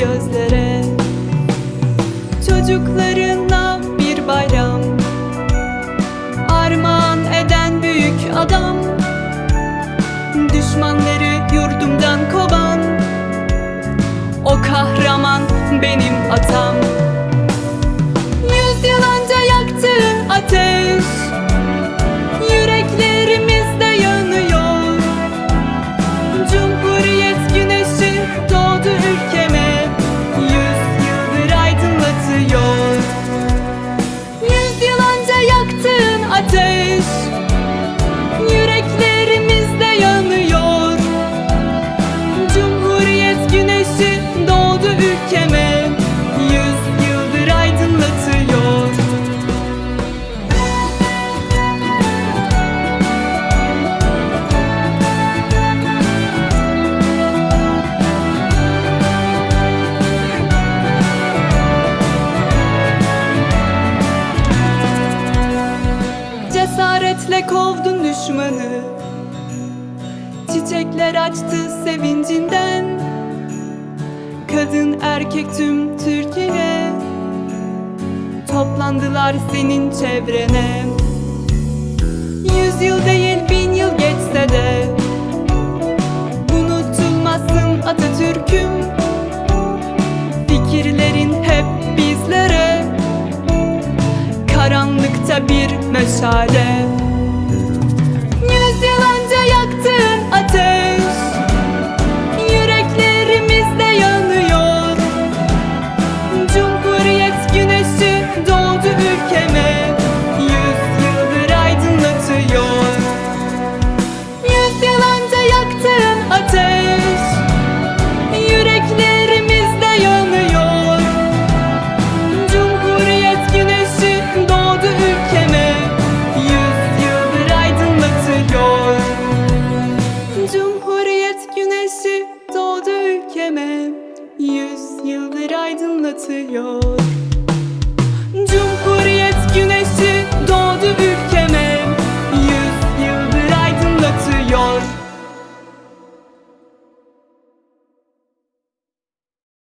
Gözlere. Çocuklarına bir bayram. Armağan eden büyük adam. Düşmanları yurdumdan kovan. O kahraman benim atam Kovdun düşmanı. Çiçekler açtı sevincinden. Kadın erkek tüm Türkiye. Toplandılar senin çevrene. Yüz yıl değil bin yıl geçse de. Unutulmasın Atatürk'üm. Fikirlerin hep bizlere. Karanlıkta bir meşale ülkeme Yüz yıldır aydınlatıyor. Yüz yıl önce yaktığın ateş Yüreklerimizde yanıyor. Cumhuriyet güneşi doğdu ülkeme Yüz yıldır aydınlatıyor. Cumhuriyet güneşi doğdu ülkeme Yüz yıldır aydınlatıyor